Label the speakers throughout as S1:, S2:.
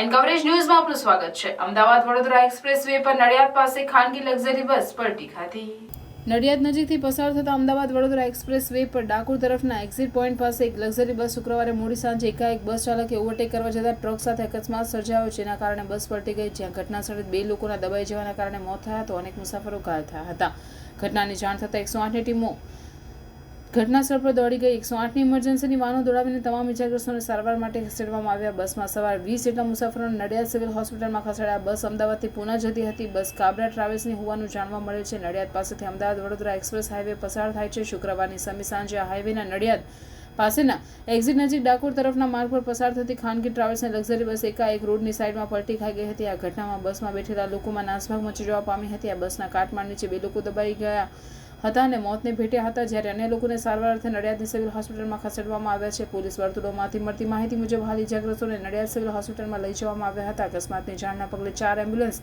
S1: And coverage ન્યૂઝમાં આપનું સ્વાગત છે. અમદાવાદ વડોદરા એક્સપ્રેસ વે પર નડિયાદ પાસે ખાનગી લક્ઝરી બસ પલટી ખાધી. નડિયાદ નજીકથી પસાર થતા અમદાવાદ વડોદરા એક્સપ્રેસ વે પર ડાકોર તરફના એક્ઝિટ પોઈન્ટ પાસે એક લક્ઝરી બસ શુક્રવારે મોડી સાંજે એકાએક બસ ચાલકે ઓવરટેક કરવા જતાં ટ્રક સાથે અકસ્માત સર્જાયો જેના કારણે બસ પલટી ગઈ, જ્યાં ઘટના સ્થળે બે લોકોના દબાઈ જવાના કારણે મોત થયા તો અનેક મુસાફરો ઘાયલ થયા હતા. ઘટનાની જાણ થતાં એકસો આઠની ટીમો ઘટના સ્થળ પર દોડી ગઈ એકસો આઠની ઇમરજન્સીની વાહનો દોડાવીને તમામ ઇજાગ્રસ્તોને સારવાર માટે ખસેડવામાં આવ્યા. બસમાં સવાર વીસ જેટલા મુસાફરોને નડિયાદ સિવિલ હોસ્પિટલમાં ખસેડાયા. બસ અમદાવાદથી પુના જતી હતી. બસ કાબરા ટ્રાવેલ્સની હોવાનું જાણવા મળે છે. નડિયાદ પાસેથી અમદાવાદ વડોદરા એક્સપ્રેસ હાઈવે પસાર થાય છે. શુક્રવારની સમી સાંજે આ હાઈવેના નડિયાદ પાસેના એક્ઝિટ નજીક ડાકોર તરફના માર્ગ પર પસાર થતી ખાનગી ટ્રાવેલ્સની લક્ઝરી બસ એકાએક રોડની સાઈડમાં પલટી ખાઈ ગઈ હતી. આ ઘટનામાં બસમાં બેઠેલા લોકોમાં નાસભાગ મચી જવા પામી હતી. આ બસના કાટમાળ નીચે બે લોકો દબાઈ ગયા. હતા અને મોતને ભેટ્યા હતા જ્યારે અન્ય લોકોને સારવાર અર્થે નડિયાદની સિવિલ હોસ્પિટલમાં ખસેડવામાં આવ્યા છે. પોલીસ વર્તુળોમાંથી મળતી માહિતી મુજબ હાલ ઇજાગ્રસ્તોને નડિયાદ સિવિલ હોસ્પિટલમાં લઈ જવામાં આવ્યા હતા. અકસ્માતની જાણના પગલે ચાર એમ્બ્યુલન્સ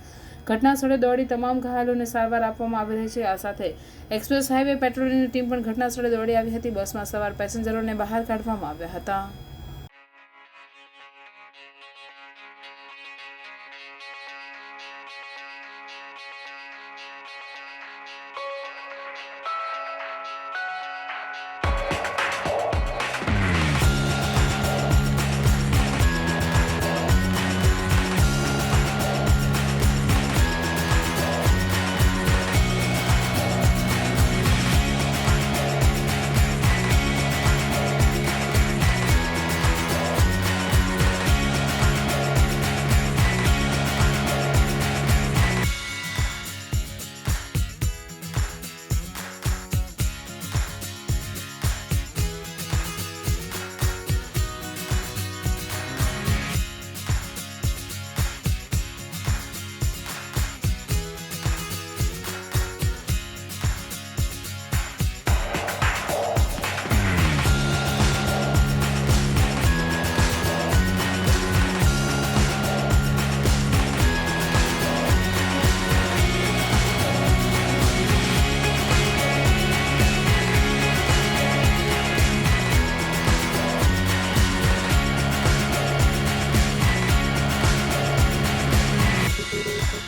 S1: ઘટના સ્થળે દોડી તમામ ઘાયલોને સારવાર આપવામાં આવી રહી છે. આ સાથે એક્સપ્રેસ હાઈવે પેટ્રોલિંગની ટીમ પણ ઘટના સ્થળે દોડી આવી હતી. બસમાં સવાર પેસેન્જરોને બહાર કાઢવામાં આવ્યા હતા.